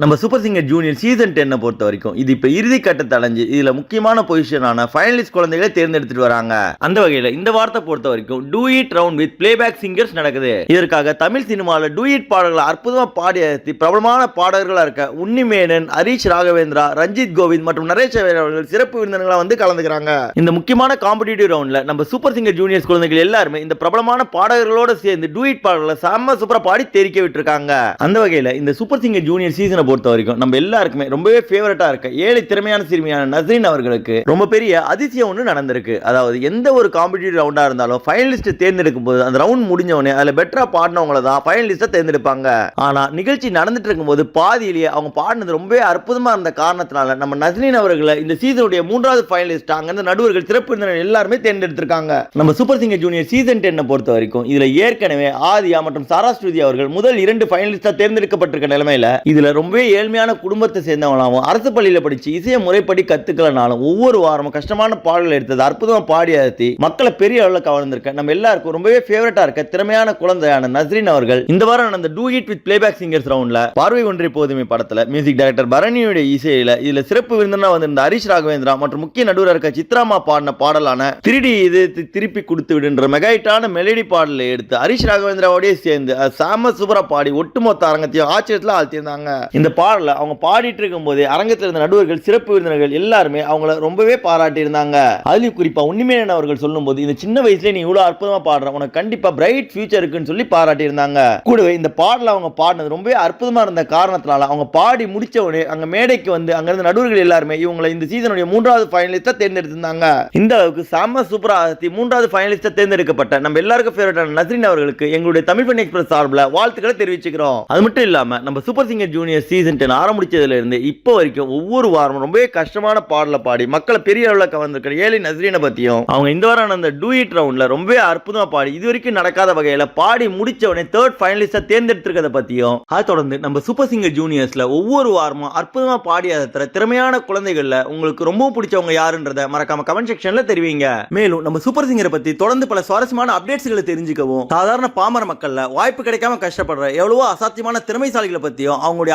நம்ம super singer junior season டென்னை பொறுத்த வரைக்கும் இது இப்போ இறுதி கட்டத்தை அடைஞ்சு இதில் முக்கியமான பொசிஷனான ஃபைனலிஸ்ட் குழந்தைகளை தேர்ந்தெடுத்துட்டு வராங்க. அந்த வகையில் இந்த வார்த்தை பொறுத்த வரைக்கும் do it round with playback singers நடக்குது. இதற்காக தமிழ் சினிமாவில் டூ இட் பாடல்களை அற்புதமாக பாடி பிரபலமான பாடகர்களாக இருக்க உன்னிமேனன் ஹரீஷ் ராகவேந்திரா ரஞ்சித் கோவிந்த் மற்றும் நரேஷ் அவர்கள் சிறப்பு விருந்தினர்களாக வந்து கலந்துக்கிறாங்க. இந்த முக்கியமான காம்படிட்டிவ் ரவுண்டில் நம்ம சூப்பர் சிங்கர் ஜூனியர்ஸ் குழந்தைகள் எல்லாருமே இந்த பிரபலமான பாடகர்களோட சேர்ந்து டூ இட் பாடல்களை செம்ம சூப்பராக பாடி தெரிக்க விட்டுருக்காங்க. அந்த வகையில் இந்த சூப்பர் சிங்கர் ஜூனியர் சீசனை பொறுத்த வரைக்கும் நம்ம எல்லாருக்குமே ரொம்பவே ஃபேவரட்டாக இருக்க ஏழை திறமையான சிறுமியான நசரின் அவர்களுக்கு ரொம்ப பெரிய அதிசயம் ஒன்று நடந்திருக்கு. அதாவது எந்த ஒரு காம்படிட்டிவ் ரவுண்டாக இருந்தாலும் ஃபைனலிஸ்ட் தேர்ந்தெடுக்கும் போது அந்த ரவுண்ட் முடிஞ்சவொடனே அதில் பெட்டராக பெட்டரா பாடினவங்கள தான் ஃபைனலிஸ்ட்டாக தேர்ந்தெடுப்பாங்க. ஆனால் நிகழ்ச்சி நடந்துட்டு இருக்கும்போது பாதியிலேயே அவங்க பாடினது ரொம்பவே அற்புதமாக இருந்த காரணத்தினால நம்ம நசரின் அவர்களை இந்த சீசனுடைய மூன்றாவது ஃபைனலிஸ்ட் அங்கிருந்து நடுவர்கள் சிறப்பு விருந்தினர் எல்லாருமே தேர்ந்தெடுத்திருக்காங்க. நம்ம சூப்பர் சிங்கர் ஜூனியர் சீசன் டென்னை பொறுத்த வரைக்கும் இதில் ஏற்கனவே ஆதியா மற்றும் சாராஸ்ருதி அவர்கள் முதல் இரண்டு ஃபைனலிஸ்டாக தேர்ந்தெடுக்கப்பட்டிருக்க நிலைமையில ரொம்ப ரொம்பவே ஏழ்மையான குடும்பத்தை சேர்ந்தவங்களாகவும் அரசு பள்ளியில படிச்சு இசையை முறைப்படி கத்துக்கலனாலும் ஒவ்வொரு வாரமும் கஷ்டமான பாடல்கள் எடுத்தது அற்புதமாக பாடி அழுத்தி மக்களை பெரிய அளவில் கவர்ந்திருக்க நம்ம எல்லாருக்கும் ரொம்பவே ஃபேவரட்டாக இருக்க திறமையான குழந்தையான நஸ்ரின் அவர்கள் இந்த வாரம் நடந்த do it with playback singers ரவுண்டில் பார்வை ஒன்றிய போதுமை படத்துல மியூசிக் டைரக்டர் பரணியுடைய இசையில இதுல சிறப்பு விருந்தினா வந்திருந்த ஹரிஷ் ராகவேந்திரா மற்றும் முக்கிய நடுவராக இருக்க சித்ராமா பாடின பாடலான திருடி இது திருப்பி கொடுத்து விடுன்ற மெகாயிட்டான மெலடி பாடலை எடுத்து ஹரிஷ் ராகவேந்திராவோடய சேர்ந்து சாம சூப்பராக பாடி ஒட்டுமொத்த அரங்கத்தையும் ஆச்சரியத்தில் ஆழ்த்தியிருந்தாங்க. இந்த பாடல அவங்க பாடிட்டு இருக்கும் போதே அரங்கத்தில் இருந்த நடுவர்கள் சிறப்பு விருந்தினர்கள் எல்லாருமே அவங்கள ரொம்பவே பாராட்டி இருந்தாங்க குறிப்பாக குறிப்பா உண்மையான அவர்கள் சொல்லும்போது இந்த சின்ன வயசுல நீ இவ்வளவு அற்புதமா பாடுற உனக்கு கண்டிப்பா பிரைட் ஃபியூச்சர் இருக்குன்னு சொல்லி பாராட்டி இருந்தாங்க கூடவே இந்த பாடலை அவங்க பாடினது ரொம்பவே அற்புதமா இருந்த காரணத்தினால அவங்க பாடி முடிச்ச உடனே அங்க மேடைக்கு வந்து அங்க இருந்த நடுவர்கள் எல்லாருமே இவங்களை இந்த சீசனுடைய மூன்றாவது ஃபைனலிஸ்டா தேர்ந்தெடுத்திருந்தாங்க. இந்த அளவுக்கு சம சூப்பராக மூன்றாவது மூன்றாவது ஃபைனலிஸ்டா தேர்ந்தெடுக்கப்பட்ட நம்ம எல்லாருக்கும் ஃபேவரட்டான நஸ்ரின் அவர்களுக்கு எங்களுடைய தமிழ் பண்ணி எக்ஸ்பிரஸ் சார்பில் வாழ்த்துக்களை தெரிவிச்சுக்கிறோம். அது மட்டும் இல்லாம நம்ம super singer junior season ten ஆரம்பிச்சதுலேருந்து இப்போ வரைக்கும் ஒவ்வொரு வாரமும் ரொம்பவே கஷ்டமான பாடலை பாடி மக்களை பெரிய அளவில் கவர்ந்திருக்கிற ஏழை நஸ்ரீனை பற்றியும் அவங்க இந்த வாரம் அந்த டூ இட் ரவுண்டில் ரொம்பவே அற்புதமாக பாடி இது வரைக்கும் நடக்காத வகையில் பாடி முடிச்ச உடனே தேர்ட் ஃபைனலிஸ்டாக தேர்ந்தெடுத்திருக்கிறத பற்றியும் அதை தொடர்ந்து நம்ம சூப்பர் சிங்கர் ஜூனியர்ஸில் ஒவ்வொரு வாரமும் அற்புதமாக பாடி அதை திறமையான குழந்தைகளில் உங்களுக்கு ரொம்ப பிடிச்சவங்க யாருன்றத மறக்காம கமெண்ட் செக்ஷனில் தெரிவிங்க. மேலும் நம்ம சூப்பர் சிங்கரை பற்றி தொடர்ந்து பல சுவாரஸ்யமான அப்டேட்ஸ்களை தெரிஞ்சுக்கவும் சாதாரண பாமர மக்களில் வாய்ப்பு கிடைக்காம கஷ்டப்படுற எவ்வளவோ அசாத்தியமான திறமைசாலிகளை பற்றியும் அவங்களுடைய